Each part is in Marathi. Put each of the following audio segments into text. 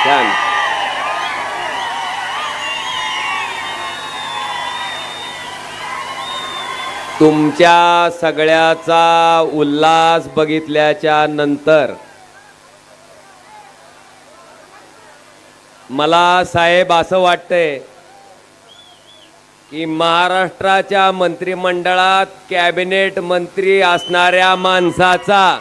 छान तुमच्या सगळ्याचा उल्हास बघितल्याच्या नंतर मला साहेब असं वाटतंय की महाराष्ट्राच्या मंत्रिमंडळात कॅबिनेट मंत्री असणाऱ्या माणसाचा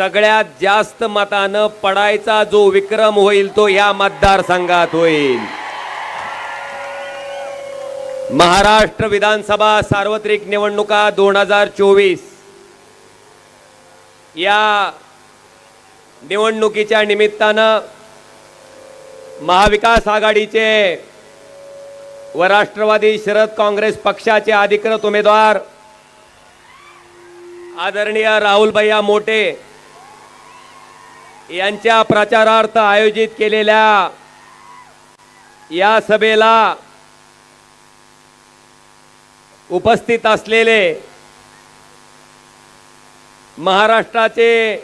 सगळ्यात जास्त मतानं पडायचा जो विक्रम होईल तो या मतदारसंघात होईल. महाराष्ट्र विधानसभा सार्वत्रिक निवडणुका दोन हजार चोवीस. या निवडणुकीच्या निमित्तानं महाविकास आघाडीचे व राष्ट्रवादी शरद काँग्रेस पक्षाचे अधिकृत उमेदवार आदरणीय राहुल भैया मोटे यांच्या प्रचारार्थ आयोजित केलेल्या या सभेला उपस्थित असलेले महाराष्ट्राचे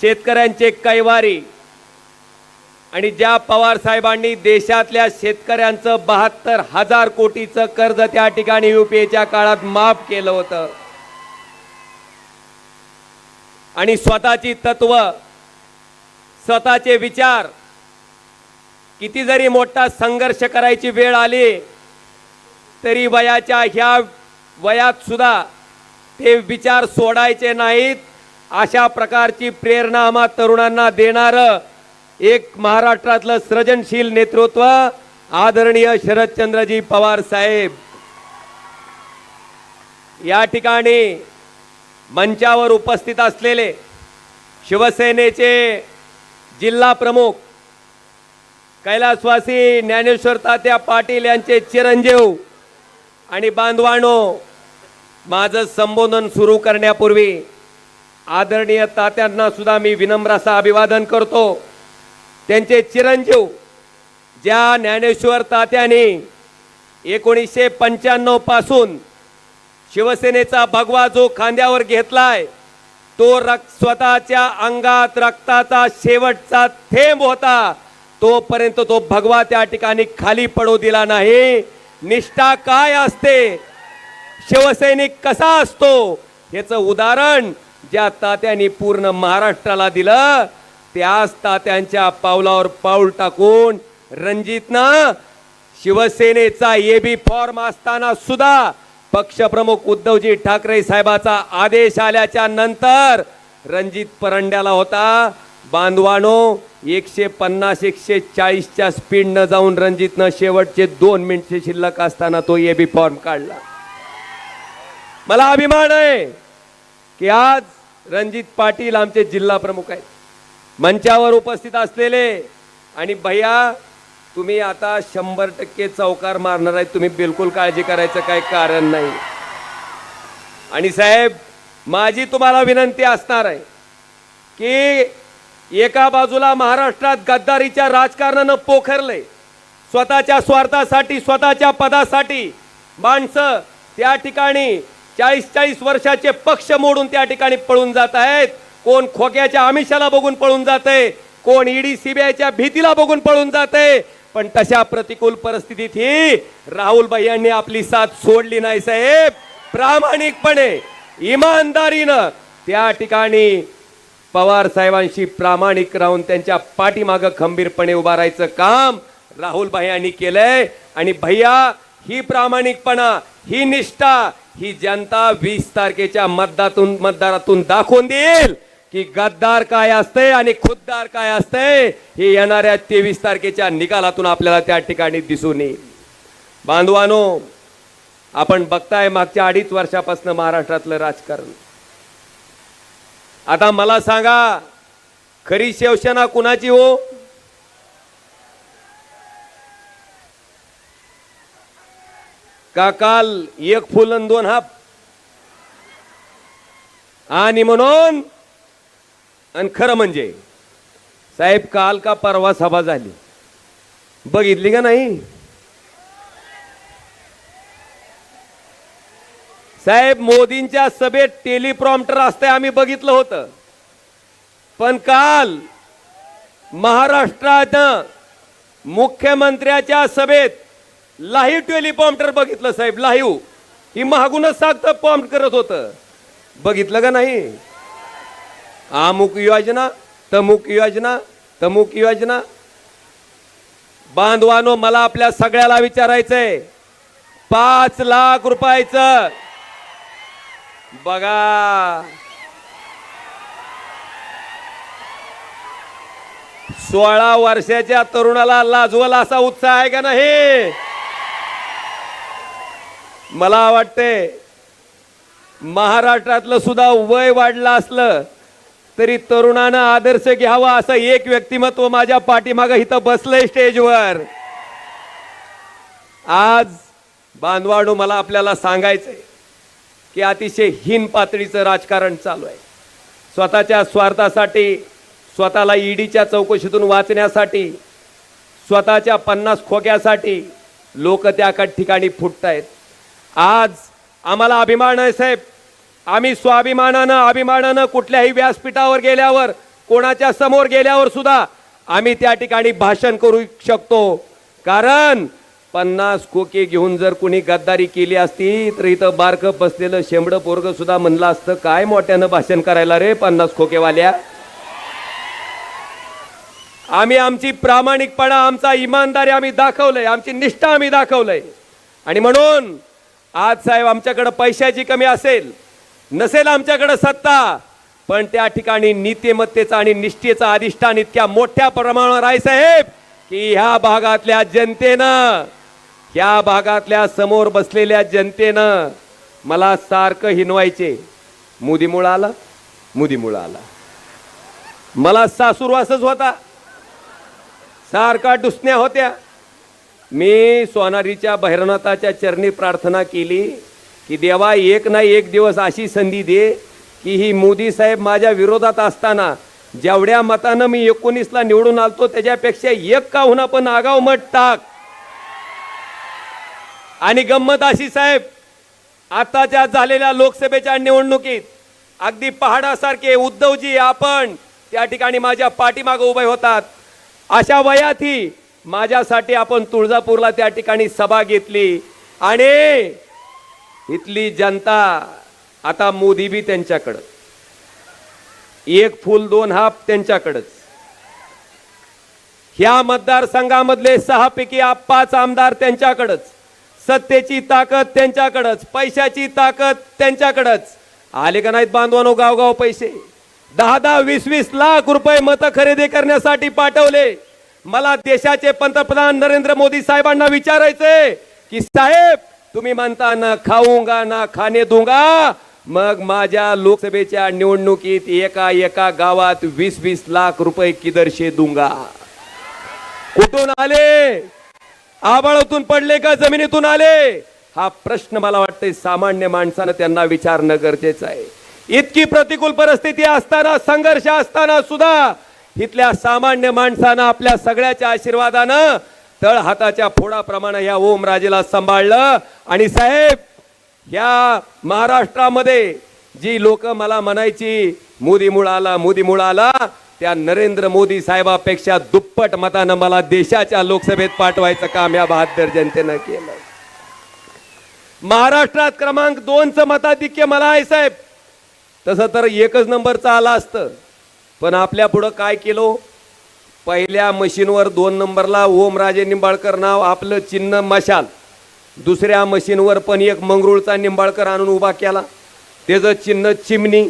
शेतकऱ्यांचे कैवारी आणि ज्या पवार साहेबांनी देशातल्या शेतकऱ्यांचं बहात्तर हजार कोटीचं कर्ज त्या ठिकाणी युपीएच्या काळात माफ केलं होतं. आणि स्वतःची तत्व स्वतःचे विचार. किती जरी मोठा संघर्ष करायची वेळ आली तरी वयाच्या ह्या वयात सुद्धा ते विचार सोडायचे नाहीत. अशा प्रकारची प्रेरणा आम्हा तरुणांना देणारं एक महाराष्ट्रातलं सृजनशील नेतृत्व आदरणीय शरदचंद्रजी पवार साहेब. या ठिकाणी मंचावर उपस्थित असलेले शिवसेनेचे जिल्हा प्रमुख कैलासवासी ज्ञानेश्वर तात्या पाटील यांचे चिरंजीव आणि बांधवानो माझं संबोधन सुरू करण्यापूर्वी आदरणीय तात्यांना सुद्धा मी विनम्र असं अभिवादन करतो. त्यांचे चिरंजीव ज्या ज्ञानेश्वर तात्याने एकोणीसशे पंच्याण्णवपासून शिवसेनेचा भगवा जो खांद्यावर घेतलाय तो रक्त स्वतःच्या अंगात रक्ताचा शेवटचा थेंब होता. तोपर्यंत तो भगवा त्या ठिकाणी खाली पडू दिला नाही. निष्ठा काय असते? शिवसैनिक कसा असतो? याचं उदाहरण ज्या तात्यांनी पूर्ण महाराष्ट्राला दिलं त्याच तात्यांच्या पावलावर पाऊल टाकून रणजितनं शिवसेनेचा ए बी फॉर्म असताना सुद्धा पक्षप्रमुख उद्धवजी ठाकरे साहेबाचा आदेश आल्याच्यानंतर रणजित परंड्याला होता. बांधवानो एकशे पन्नास एकशे चाळीसच्या स्पीडनं जाऊन रणजितनं शेवटचे दोन मिनिटचे शिल्लक असताना तो ए बी फॉर्म काढला. मला अभिमान आहे की आज रणजित पाटील आमचे जिल्हा प्रमुख आहेत. मंचावर उपस्थित असलेले आणि भैया तुम्ही आता शंभर टक्के चौकार मारणार आहेत तुम्ही बिलकुल काळजी करायचं काही कारण नाही. आणि साहेब माझी तुम्हाला विनंती असणार आहे की एका बाजूला महाराष्ट्रात गद्दारीच्या राजकारणानं पोखरलंय. स्वतःच्या स्वार्थासाठी स्वतःच्या पदासाठी माणसं त्या ठिकाणी चाळीस चाळीस वर्षाचे पक्ष मोडून त्या ठिकाणी पळून जात आहेत. कोण खोक्याच्या आमिषाला बघून पळून जाते कोण ईडी सीबीआयच्या भीतीला बघून पळून जाते पण तशा प्रतिकूल परिस्थितीत ही भाई यांनी आपली साथ सोडली नाही साहेब. प्रामाणिकपणे इमानदारीनं त्या ठिकाणी पवार साहेबांशी प्रामाणिक राहून त्यांच्या पाठीमागं खंबीरपणे उभा राहायचं काम राहुल यांनी केलंय. आणि भैया ही प्रामाणिकपणा ही निष्ठा ही जनता वीस तारखेच्या मतदातून मतदारातून दाखवून देईल. की गद्दार काय असते आणि खुद्दार काय असते हे येणाऱ्या तेवीस तारखेच्या निकालातून आपल्याला त्या ठिकाणी दिसून येईल. बांधवानो आपण बघताय मागच्या अडीच वर्षापासून महाराष्ट्रातलं राजकारण. आता मला सांगा खरी शिवसेना कुणाची हो? का काल एक फुलन दोन हाप? आणि म्हणून आणि खरं म्हणजे साहेब काल का परवा सभा झाली? बघितली का नाही? साहेब मोदींच्या सभेत टेलिप्रॉम्प्टर असते आम्ही बघितलं होतं. पण काल महाराष्ट्रात मुख्यमंत्र्याच्या सभेत लाईव्ह टेलिप्रॉम्प्टर बघितलं साहेब लाईव्ह ही महागूनच सागतं पॉम्प्ट करत होतं. बघितलं का नाही? अमुक योजना तमुक योजना तमुक योजना बांधवानो मला आपल्या सगळ्याला विचारायचंय. पाच लाख रुपयाचं. बघा. सोळा वर्षाच्या तरुणाला लाजवल असा उत्साह आहे का नाही? मला वाटते महाराष्ट्रातलं सुद्धा वय वाढलं असलं तरी तरुणानं आदर्श घ्यावा असं एक व्यक्तिमत्व माझ्या पाठीमागं इथं बसलंय स्टेजवर. आज बांधवाडू मला आपल्याला सांगायचंय की अतिशय हीन पातळीचं राजकारण चालू आहे. स्वतःच्या स्वार्थासाठी स्वतःला ईडीच्या चौकशीतून वाचण्यासाठी स्वतःच्या पन्नास खोक्यासाठी लोक त्या ठिकाणी फुटत आहेत आज आम्हाला अभिमान आहे साहेब. आम्ही स्वाभिमानानं अभिमानानं कुठल्याही व्यासपीठावर गेल्यावर कोणाच्या समोर गेल्यावर सुद्धा आम्ही त्या ठिकाणी भाषण करू शकतो. कारण पन्नास खोके घेऊन जर कुणी गद्दारी केली असती तर इथं बारकं बसलेलं शेंबडं पोरग सुद्धा म्हणलं असतं काय मोठ्यानं भाषण करायला रे पन्नास खोकेवाल्या आम्ही आमची प्रामाणिकपणा आमचा इमानदारी आम्ही दाखवलंय आमची निष्ठा आम्ही दाखवलंय. आणि म्हणून आज साहेब आमच्याकडे पैशाची कमी असेल नसेल आमच्याकडं सत्ता पण त्या ठिकाणी नीतिमत्तेचा आणि निष्ठेचा अधिष्ठान इतक्या मोठ्या प्रमाणावर आहे साहेब की ह्या भागातल्या जनतेनं ह्या भागातल्या समोर बसलेल्या जनतेनं मला सारखं हिनवायचे. मुदीमुळं आला मुदीमुळं आला. मला सासूरवासच होता. सारखा डुसण्या होत्या. मी सोनारीच्या भैरनाथाच्या चरणी प्रार्थना केली. की देवा एक ना एक दिवस अशी संधी दे की ही मोदी साहेब माझ्या विरोधात असताना जेवढ्या मतानं मी एकोणीसला निवडून आलतो त्याच्यापेक्षा एक का होणार पण आगाव मत टाक. आणि गंमत अशी साहेब आताच्या झालेल्या लोकसभेच्या निवडणुकीत अगदी पहाडासारखे उद्धवजी आपण त्या ठिकाणी माझ्या पाठीमागं उभे होतात. अशा वयातही माझ्यासाठी आपण तुळजापूरला त्या ठिकाणी सभा घेतली. आणि इथली जनता आता मोदी बी त्यांच्याकडं. एक फुल दोन हाफ त्यांच्याकडंच. ह्या मतदारसंघामधले सहा पैकी आप- पाच आमदार त्यांच्याकडंच. सत्तेची ताकद त्यांच्याकडंच पैशाची ताकद त्यांच्याकडंच. आले का नाहीत बांधवानो गावगाव पैसे? दहा दहा वीस वीस लाख रुपये मतं खरेदी करण्यासाठी पाठवले. मला देशाचे पंतप्रधान नरेंद्र मोदी साहेबांना विचारायचंय की साहेब तुम्ही म्हणता ना खाऊंगा ना खाणे दूंगा मग माझ्या लोकसभेच्या निवडणुकीत एका एका गावात वीस वीस लाख रुपये किदर्शे दुंगा कुठून आले? आबाळातून पडले का? जमिनीतून आले? हा प्रश्न मला वाटतंय सामान्य माणसानं त्यांना विचारणं गरजेचं आहे. इतकी प्रतिकूल परिस्थिती असताना संघर्ष असताना सुद्धा इथल्या सामान्य माणसानं आपल्या सगळ्याच्या आशीर्वादानं तळ हाताच्या फोडाप्रमाणे या ओमराजेला सांभाळलं. आणि साहेब या महाराष्ट्रामध्ये जी लोक मला म्हणायची मोदी मुळाला मोदी मुळाला त्या नरेंद्र मोदी साहेबापेक्षा दुप्पट मतानं मला देशाच्या लोकसभेत पाठवायचं काम या बहादर जनतेनं केलं. महाराष्ट्रात क्रमांक दोनचं मताधिक्य मला आहे साहेब. तसं तर एकच नंबरचं आला असतं. पण आपल्या पुढं काय केलं? पहिल्या मशीनवर दोन नंबरला ओमराजे निंबाळकर नाव आपलं चिन्ह मशाल. दुसऱ्या मशीनवर पण एक मंगरुळचा निंबाळकर आणून उभा केला. त्याचं चिन्ह चिमणी.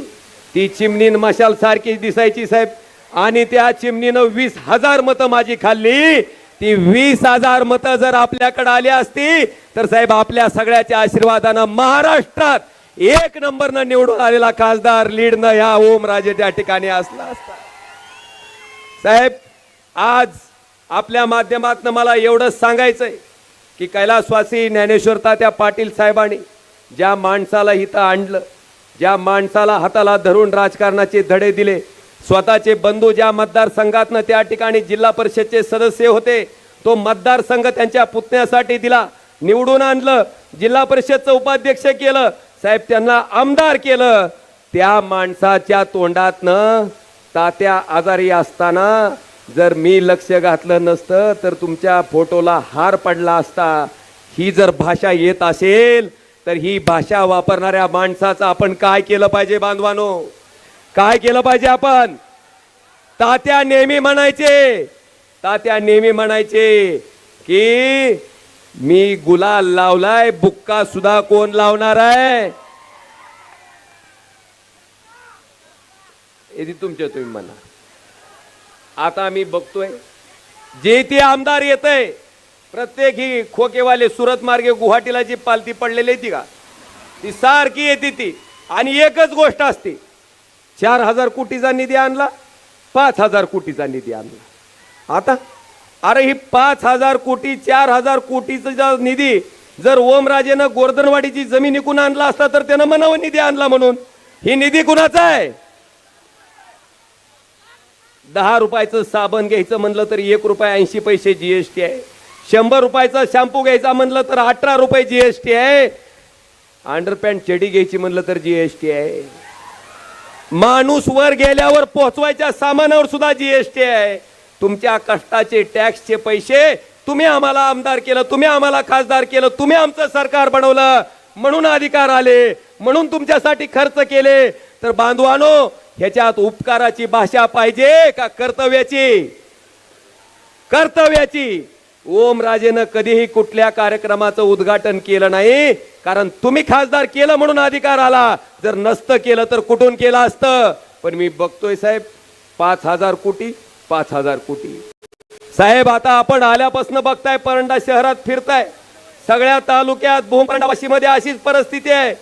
ती चिमणी मशाल सारखीच दिसायची साहेब. आणि त्या चिमणीनं वीस हजार मतं माझी खाल्ली. ती वीस हजार मतं जर आपल्याकडे आली असती तर साहेब आपल्या सगळ्याच्या आशीर्वादानं महाराष्ट्रात एक नंबरनं निवडून आलेला खासदार लीडनं ह्या ओमराजे त्या ठिकाणी असला असता. साहेब आज आपल्या माध्यमातनं मला एवढंच सांगायचंय की कैलासवासी ज्ञानेश्वर तात्या पाटील साहेबांनी ज्या माणसाला इथं आणलं ज्या माणसाला हाताला धरून राजकारणाचे धडे दिले स्वतःचे बंधू ज्या मतदारसंघातनं त्या ठिकाणी जिल्हा परिषदचे सदस्य होते तो मतदारसंघ त्यांच्या पुतण्यासाठी दिला निवडून आणलं जिल्हा परिषदचं उपाध्यक्ष केलं साहेब त्यांना आमदार केलं. त्या माणसाच्या तोंडातनं तात्या आजारी असताना जर मी लक्ष घातलं नसतं तर तुमच्या फोटोला हार पडला असता. ही जर भाषा येत असेल तर ही भाषा वापरणाऱ्या माणसाचं आपण काय केलं पाहिजे बांधवानो? काय केलं पाहिजे आपण? तात्या नेहमी म्हणायचे. तात्या नेहमी म्हणायचे की मी गुलाल लावलाय बुक्का सुद्धा कोण लावणार आहे? तुमच्या तुम्ही म्हणा. आता आम्ही बघतोय. जे ते आमदार येत आहे प्रत्येक ही खोकेवाले सुरत मार्गे गुवाहाटीला जी पालती पडलेली आहे ती का? ती सारखी येते ती. आणि एकच गोष्ट असते. चार हजार कोटीचा निधी आणला पाच हजार कोटीचा निधी आणला. आता अरे ही पाच हजार कोटी चार हजार कोटीचा निधी जर ओमराजेनं गोर्धनवाडीची जमीन विकून आणला असता तर त्यानं म्हणावं निधी आणला म्हणून. ही निधी कुणाचा आहे? दहा रुपयाचं साबण घ्यायचं म्हणलं तर एक रुपये ऐंशी पैसे जीएसटी आहे. शंभर रुपयाचा शॅम्पू घ्यायचा म्हणलं तर अठरा रुपये जीएसटी आहे. अंडरपॅन्ट चडी घ्यायची म्हणलं तर जीएसटी आहे. माणूस वर गेल्यावर पोहोचवायच्या सामानावर सुद्धा जीएसटी आहे. तुमच्या कष्टाचे टॅक्सचे पैसे तुम्ही आम्हाला आमदार केलं तुम्ही आम्हाला खासदार केलं तुम्ही आमचं सरकार बनवलं. म्हणून अधिकार आले म्हणून तुमच्यासाठी खर्च केले. तर बांधवानो ह्याच्यात उपकाराची भाषा पाहिजे का कर्तव्याची? कर्तव्याची. ओम राजेनं कधीही कुठल्या कार्यक्रमाचं उद्घाटन केलं नाही कारण तुम्ही खासदार केलं म्हणून अधिकार आला. जर नसतं केलं तर कुठून केलं असतं? पण मी बघतोय साहेब पाच हजार कोटी पाच हजार कोटी. साहेब आता आपण आल्यापासून बघताय परंडा शहरात फिरताय. सगळ्या तालुक्यात भूमपरंडा वाशीमध्ये अशीच परिस्थिती आहे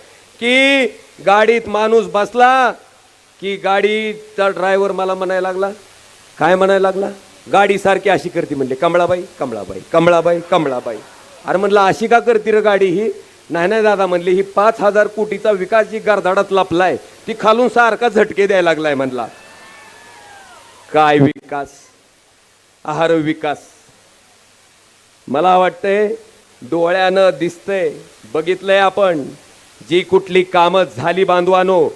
की गाडीत माणूस बसला की गाडीचा ड्रायव्हर मला म्हणायला लागला. काय म्हणायला लागला? गाडी सारखी अशी करते म्हणले कमळाबाई कमळाबाई कमळाबाई कमळाबाई. अरे म्हणलं अशी का करते रे गाडी ही? नाही नाही दादा म्हणले ही पाच हजार कोटीचा विकास जी गरदाडात लपलाय ती खालून सारखा झटके द्यायला लागलाय म्हणला. काय विकास? आहार विकास. मला वाटतंय डोळ्यानं दिसतंय. बघितलंय आपण. जी कुठली कामं झाली बांधवानो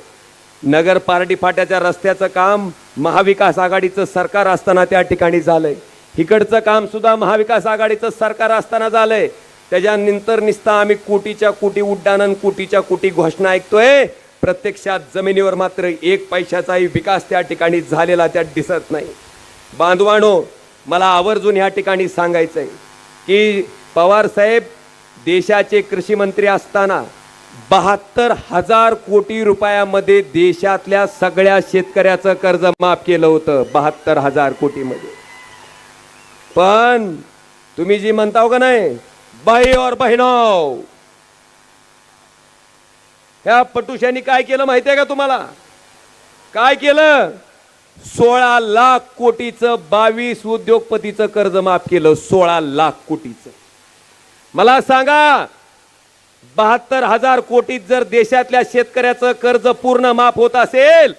नगर पार्टी फाट्याच्या रस्त्याचं काम महाविकास आघाडीचं सरकार असताना त्या ठिकाणी झालंय. इकडचं काम सुद्धा महाविकास आघाडीचं सरकार असताना झालंय. त्याच्यानंतर निस्ता आम्ही कोटीच्या कोटी उड्डाणन कोटीच्या कोटी घोषणा ऐकतोय. प्रत्यक्षात जमिनीवर मात्र एक पैशाचाही विकास त्या ठिकाणी झालेला त्यात दिसत नाही. बांधवानो मला आवर्जून ह्या ठिकाणी सांगायचं आहे की पवार साहेब देशाचे कृषी मंत्री असताना बहात्तर हजार कोटी रुपयामध्ये देशातल्या सगळ्या शेतकऱ्याचं कर्ज माफ केलं होतं बहात्तर हजार कोटीमध्ये. पण तुम्ही जी म्हणताव का नाही बाई और बहिनो ह्या पटुशांनी काय केलं माहितीये का तुम्हाला? काय केलं? सोळा लाख कोटीचं बावीस उद्योगपतीचं कर्ज माफ केलं सोळा लाख कोटीचं. मला सांगा बहात्तर हजार कोटीत जर देशातल्या शेतकऱ्याचं कर्ज पूर्ण माफ होत असेल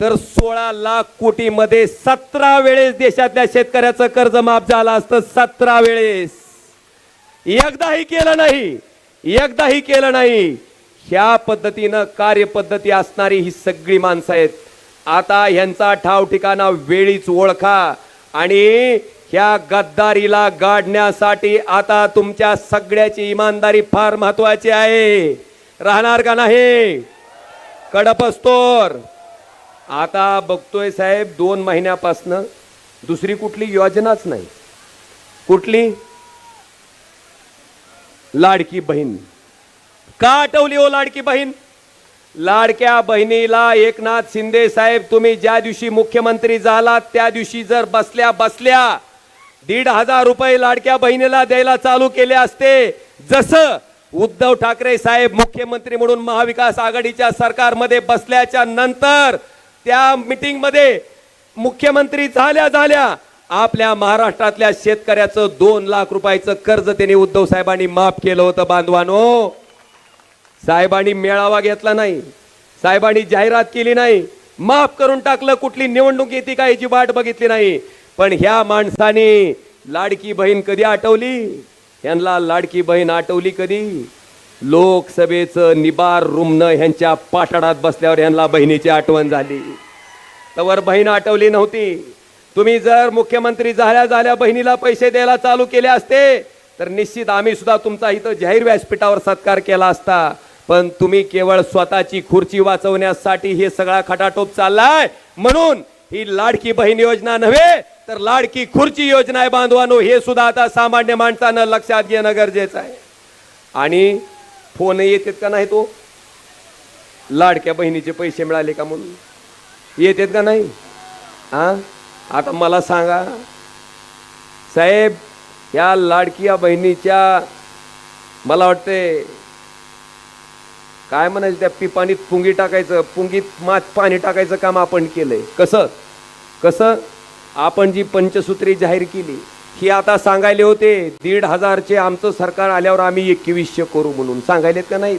तर सोळा लाख कोटीमध्ये सतरा वेळेस देशातल्या शेतकऱ्याचं कर्ज माफ झालं असतं सतरा वेळेस. एकदाही केलं नाही एकदाही केलं नाही. ह्या पद्धतीनं कार्यपद्धती असणारी ही सगळी माणसं आहेत. आता ह्यांचा ठाव ठिकाणा वेळीच ओळखा आणि ह्या गद्दारीला गाडण्यासाठी आता तुमच्या सगळ्याची इमानदारी फार महत्वाची आहे. राहणार का नाही? कडपस्तोर आता बघतोय साहेब दोन महिन्यापासनं दुसरी कुठली योजनाच नाही. कुठली? लाडकी बहीण. का आठवली हो लाडकी बहीण? लाडक्या बहिणीला एकनाथ शिंदे साहेब तुम्ही ज्या दिवशी मुख्यमंत्री झालात त्या दिवशी जर बसल्या बसल्या दीड हजार रुपये लाडक्या बहिणीला द्यायला चालू केले असते. जसं उद्धव ठाकरे साहेब मुख्यमंत्री म्हणून महाविकास आघाडीच्या सरकारमध्ये बसल्याच्या नंतर त्या मिटिंगमध्ये मुख्यमंत्री झाल्या झाल्या आपल्या महाराष्ट्रातल्या शेतकऱ्याचं दोन लाख रुपयाचं कर्ज त्यांनी उद्धव साहेबांनी माफ केलं होतं बांधवानो. साहेबांनी मेळावा घेतला नाही. साहेबांनी जाहिरात केली नाही. माफ करून टाकलं कुठली निवडणूक येते का याची वाट बघितली नाही. पण ह्या माणसाने लाडकी बहीण कधी आठवली यांना लाडकी बहीण आठवली कधी? लोकसभेचं निबार रुमनं ह्यांच्या पाठाडात बसल्यावर यांना बहिणीची आठवण झाली. तवर बहीण आठवली नव्हती. तुम्ही जर मुख्यमंत्री झाल्या झाल्या बहिणीला पैसे द्यायला चालू केले असते तर निश्चित आम्ही सुद्धा तुमचा इथं जाहीर व्यासपीठावर सत्कार केला असता. पण तुम्ही केवळ स्वतःची खुर्ची वाचवण्यासाठी हे सगळा खटाटोप चाललाय. म्हणून ही लाडकी बहीण योजना नव्हे तर लाडकी खुर्ची योजना आहे बांधवानो हे सुद्धा आता सामान्य माणसानं लक्षात घेणं गरजेचं आहे. आणि फोन येतात का नाही तो? लाडक्या बहिणीचे पैसे मिळाले का म्हणून? येतात का नाही? हा आता मला सांगा. साहेब या लाडक्या बहिणीच्या मला वाटते काय म्हणायचं त्या पिपाणीत पुंगी टाकायचं पुंगीत मात पाणी टाकायचं काम आपण केलंय. कसं? कसं? आपण जी पंचसूत्री जाहीर केली ही आता सांगायले होते दीड हजारचे आमचं सरकार आल्यावर आम्ही एकवीसशे करू म्हणून. सांगायलेत का नाही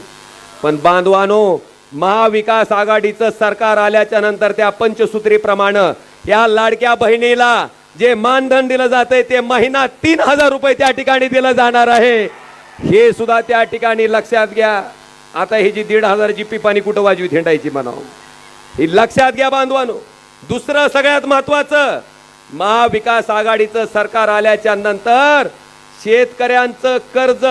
पण बांधवानो महाविकास आघाडीचं सरकार आल्याच्यानंतर त्या पंचसूत्रीप्रमाणे या लाडक्या बहिणीला जे मानधन दिलं जातंय ते महिना तीन हजार रुपये त्या ठिकाणी दिलं जाणार आहे. हे सुद्धा त्या ठिकाणी लक्षात घ्या. आता ही जी दीड हजाराची पिपाणी कुठं वाजवी थेंडायची म्हणावं? ही लक्षात घ्या बांधवानो. दुसरं सगळ्यात महत्वाचं महाविकास आघाडीचं सरकार आल्याच्यानंतर शेतकऱ्यांचं कर्ज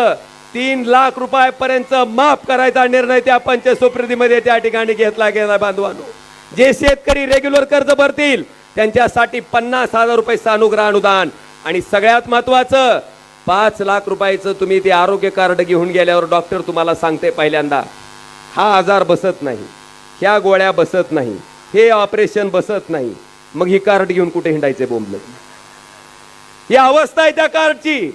तीन लाख रुपयापर्यंत माफ करायचा निर्णय त्या पंचसुप्रीतीमध्ये त्या ठिकाणी घेतला गेला बांधवानो. जे शेतकरी रेग्युलर कर्ज भरतील त्यांच्यासाठी पन्नास हजार रुपये सानुग्रह अनुदान. आणि सगळ्यात महत्वाचं पाच लाख रुपयाचं तुम्ही ते आरोग्य कार्ड घेऊन गेल्यावर डॉक्टर तुम्हाला सांगते पहिल्यांदा हा आजार बसत नाही ह्या गोळ्या बसत नाही हे ऑपरेशन बसत नाही मग ही कार्ड घेऊन कुठे हिंडायचे बोंबलं? ही अवस्था आहे त्या कार्डची.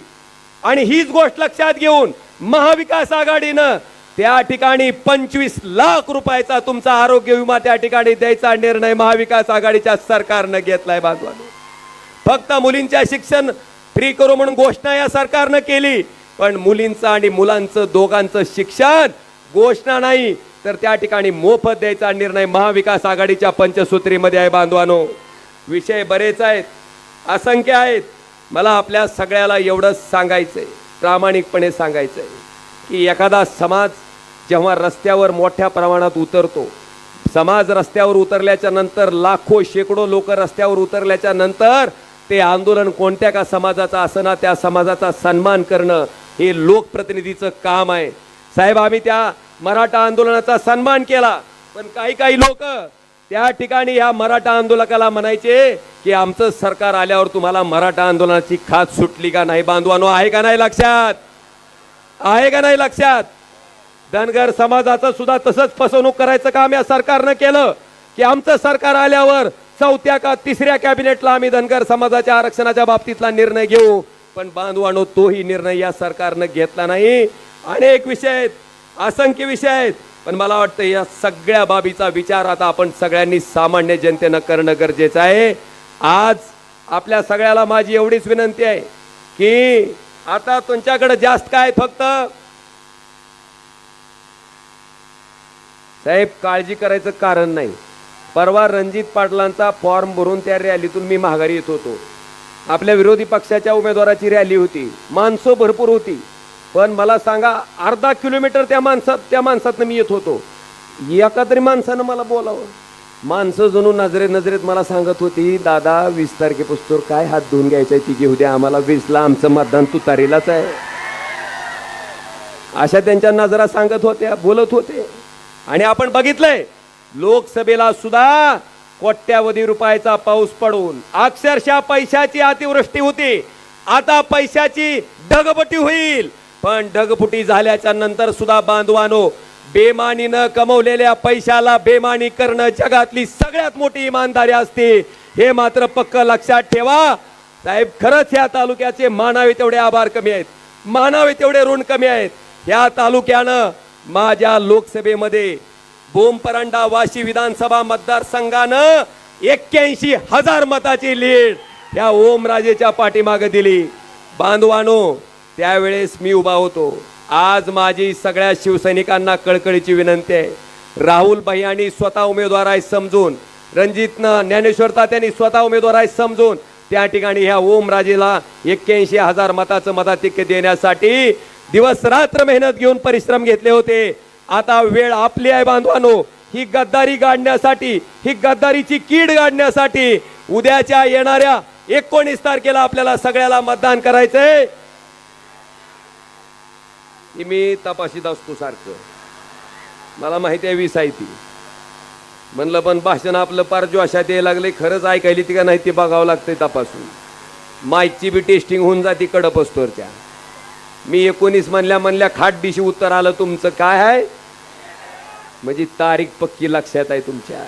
आणि हीच गोष्ट लक्षात घेऊन महाविकास आघाडीनं त्या ठिकाणी पंचवीस लाख रुपयाचा तुमचा आरोग्य विमा त्या ठिकाणी द्यायचा निर्णय महाविकास आघाडीच्या सरकारनं घेतलाय बाजूला. फक्त मुलींच्या शिक्षण फ्री करू म्हणून घोषणा या सरकारनं केली. पण मुलींचं आणि मुलांचं दोघांचं शिक्षण घोषणा नाही. तर त्या ठिकाणी मोफत द्यायचा निर्णय महाविकास आघाडीच्या पंचसूत्रीमध्ये आहे बांधवानो. विषय बरेच आहेत असंख्य आहेत. मला आपल्या सगळ्याला एवढंच सांगायचंय प्रामाणिकपणे सांगायचंय की एखादा समाज जेव्हा रस्त्यावर मोठ्या प्रमाणात उतरतो समाज रस्त्यावर उतरल्याच्या नंतर लाखो शेकडो लोक रस्त्यावर उतरल्याच्या नंतर ते आंदोलन कोणत्या का समाजाचा असणं त्या समाजाचा सन्मान करणं हे लोकप्रतिनिधीचं काम आहे. साहेब आम्ही त्या मराठा आंदोलनाचा सन्मान केला पण काही काही लोक त्या ठिकाणी ह्या मराठा आंदोलकाला म्हणायचे की आमचं सरकार आल्यावर तुम्हाला मराठा आंदोलनाची खात सुटली का नाही? बांधवानो आहे का नाही लक्षात? आहे का नाही लक्षात? धनगर समाजाचं सुद्धा तसंच फसवणूक करायचं काम या सरकारनं केलं की आमचं सरकार आल्यावर चौथ्या का तिसऱ्या कॅबिनेटला आम्ही धनगर समाजाच्या आरक्षणाच्या बाबतीतला निर्णय घेऊ. पण बांधवानो तोही निर्णय या सरकारनं घेतला नाही. अनेक विषय आहेत असंख्य विषय आहेत. पण मला वाटतं या सगळ्या बाबीचा विचार आता आपण सगळ्यांनी सामान्य जनतेनं करणं गरजेचं आहे. आज आपल्या सगळ्याला माझी एवढीच विनंती आहे की आता तुमच्याकडे जास्त काय फक्त? साहेब काळजी करायचं कारण नाही. परवा रणजित पाटलांचा फॉर्म भरून त्या रॅलीतून मी माघारी येत होतो. आपल्या विरोधी पक्षाच्या उमेदवाराची रॅली होती. माणसं भरपूर होती. पण मला सांगा अर्धा किलोमीटर त्या माणसात त्या माणसातनं मी येत होतो. एका तरी माणसानं मला बोलावं. माणसं जणू नजरे नजरेत मला सांगत होती दादा वीस तारखेपासून काय हात धुवून घ्यायचा ती घेऊ द्या आम्हाला वीसला आमचं मतदान तुतारीलाच आहे. अशा त्यांच्या नजरा सांगत होत्या बोलत होते. आणि आपण बघितलंय लोकसभेला सुद्धा कोट्यावधी रुपयाचा पाऊस पडून अक्षरशः पैशाची अतिवृष्टी होती. आता पैशाची ढगफुटी होईल. पण ढगफुटी झाल्याच्यानंतर सुद्धा बांधवानो बेमानीनं कमवलेल्या पैशाला बेमानी करणं जगातली सगळ्यात मोठी इमानदारी असते. हे मात्र पक्क लक्षात ठेवा. साहेब खरंच या तालुक्याचे मानावे तेवढे आभार कमी आहेत. मानावे तेवढे ऋण कमी आहेत. या तालुक्यानं माझ्या लोकसभेमध्ये बोमपरांडा वाशी विधानसभा मतदारसंघानं एक्क्याऐंशी हजार मताची लीड या ओमराजेच्या पाठीमागे दिली. बांधवानो त्यावेळेस मी उभा होतो. आज माझी सगळ्या शिवसैनिकांना कळकळीची विनंती आहे. राहुल भैयांनी स्वतः उमेदवार आहे समजून रणजितनं ज्ञानेश्वर तात्यांनी स्वतः उमेदवार आहे समजून त्या ठिकाणी ह्या ओमराजेला एक्क्याऐंशी हजार मताचं मताधिक्य देण्यासाठी दिवस रात्र मेहनत घेऊन परिश्रम घेतले होते. आता वेळ आपली आहे बांधवानो. ही गद्दारी गाडण्यासाठी ही गद्दारीची कीड गाडण्यासाठी उद्याच्या येणाऱ्या एकोणीस तारखेला आपल्याला सगळ्याला मतदान करायचंय. मी तपाशीत असतो सारखं. मला माहिती आहे वीस आहे ती. म्हणलं पण भाषण आपलं पार जोशात यायला लागले खरंच ऐकायली ती का नाही ते बघावं लागतंय तपासून. माईकची बी टेस्टिंग होऊन जाते कडपस्तोरच्या मी एकोणीस म्हणल्या म्हणल्या खाट दिशी उत्तर आलं तुमचं काय आहे? म्हणजे तारीख पक्की लक्षात आहे तुमच्या.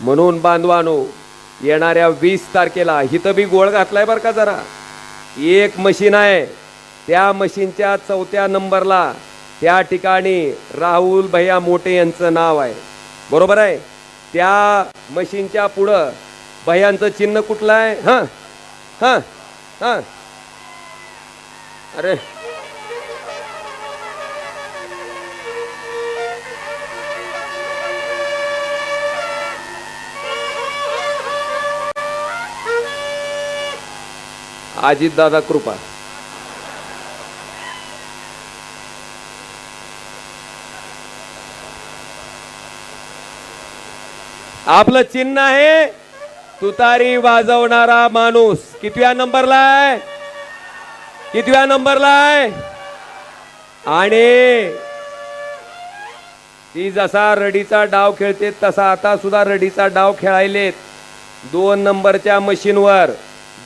म्हणून बांधवानो येणाऱ्या वीस तारखेला हिथं बी गोळ घातलाय बरं का जरा. एक मशीन आहे त्या मशीनच्या चौथ्या नंबरला त्या ठिकाणी राहुल भैया मोठे यांचं नाव आहे. बरोबर आहे? त्या मशीनच्या पुढं भैयांचं चिन्ह कुठलं आहे? हां हां हां. अरे. अजित दादा कृपा. आपलं चिन्ह आहे तुतारी वाजवणारा माणूस. कितव्या नंबरला आहे? कितव्या नंबरला आहे? आणि ती जसा रडीचा डाव खेळते तसा आता सुद्धा रडीचा डाव खेळायलेत. दोन नंबरच्या मशीनवर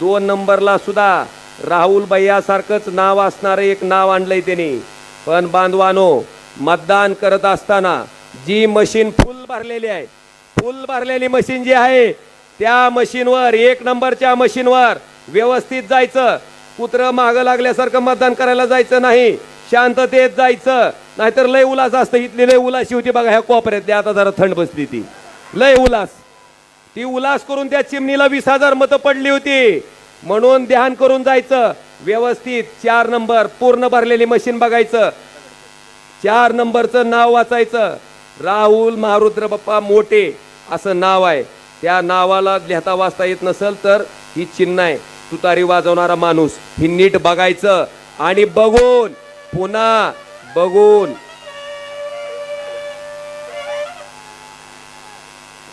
दोन नंबरला सुद्धा राहुल भैयासारखंच नाव असणारं एक नाव आणलंय त्यांनी. पण बांधवानो मतदान करत असताना जी मशीन फुल भरलेली आहे फुल भरलेली मशीन जी आहे त्या मशीनवर एक नंबरच्या मशीनवर व्यवस्थित जायचं कुत्र मागं लागल्यासारखं मतदान करायला जायचं नाही. शांततेत जायचं. नाहीतर लय उलास असतं. इथली लय उलाशी होती बघा ह्या कोपऱ्यातली आता जरा थंड बसली ती. लय उलास ती उलास करून त्या चिमणीला वीस हजार मतं पडली होती. म्हणून ध्यान करून जायचं. व्यवस्थित. चार नंबर. पूर्ण भरलेली मशीन बघायचं. चार नंबरचं नाव वाचायचं. राहुल महारुद्र बाप्पा मोठे असं नाव आहे. त्या नावाला लिहता वाचता येत नसेल तर ही चिन्ह आहे. तुतारी वाजवणारा माणूस. ही नीट बघायचं आणि बघून पुन्हा बघून.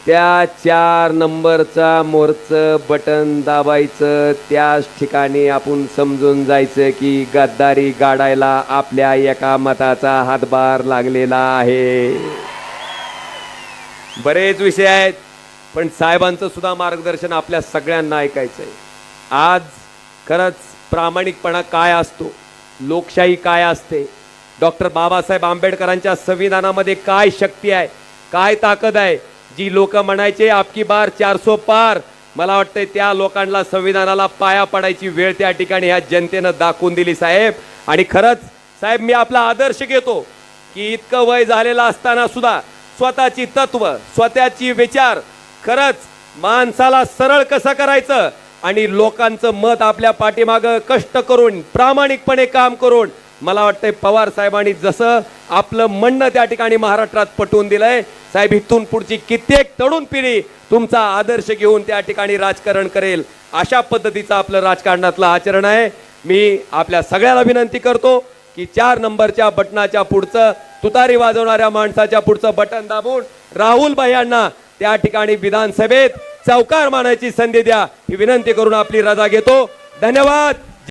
त्या चार नंबरचा मोरचं बटन दाबायचं. त्याच ठिकाणी आपण समजून जायचं की गद्दारी गाडायला आपल्या एका मताचा हातभार लागलेला आहे. बरेच विषय आहेत पण साहेबांचं सुद्धा मार्गदर्शन आपल्या सगळ्यांना ऐकायचं आहे आज खरंच प्रामाणिकपणा काय असतो? लोकशाही काय असते? डॉक्टर बाबासाहेब आंबेडकरांच्या संविधानामध्ये काय शक्ती आहे? काय ताकद आहे? जी लोक म्हणायचे आपकी बार चारसो पार. मला वाटतंय त्या लोकांना संविधानाला पाया पडायची वेळ त्या ठिकाणी ह्या जनतेनं दाखवून दिली साहेब. आणि खरंच साहेब मी आपला आदर्श घेतो की इतकं वय झालेलं असताना सुद्धा स्वतःची तत्व स्वतःची विचार खरंच माणसाला सरळ कसं करायचं? आणि लोकांचं मत आपल्या पाठीमागं कष्ट करून प्रामाणिकपणे काम करून मला वाटतंय पवार साहेबांनी जसं आपलं म्हणणं त्या ठिकाणी महाराष्ट्रात पटवून दिलंय साहेब इथून पुढची कित्येक तरुण पिढी तुमचा आदर्श घेऊन त्या ठिकाणी राजकारण करेल अशा पद्धतीचं आपलं राजकारणातलं आचरण आहे. मी आपल्या सगळ्याला विनंती करतो की चार नंबरच्या बटनाच्या पुढचं तुतारी वाजवणाऱ्या माणसाच्या पुढचं बटन दाबून राहुल यांना त्या ठिकाणी विधानसभेत चौकार मानायची संधी द्या. ही विनंती करून आपली रजा घेतो. धन्यवाद.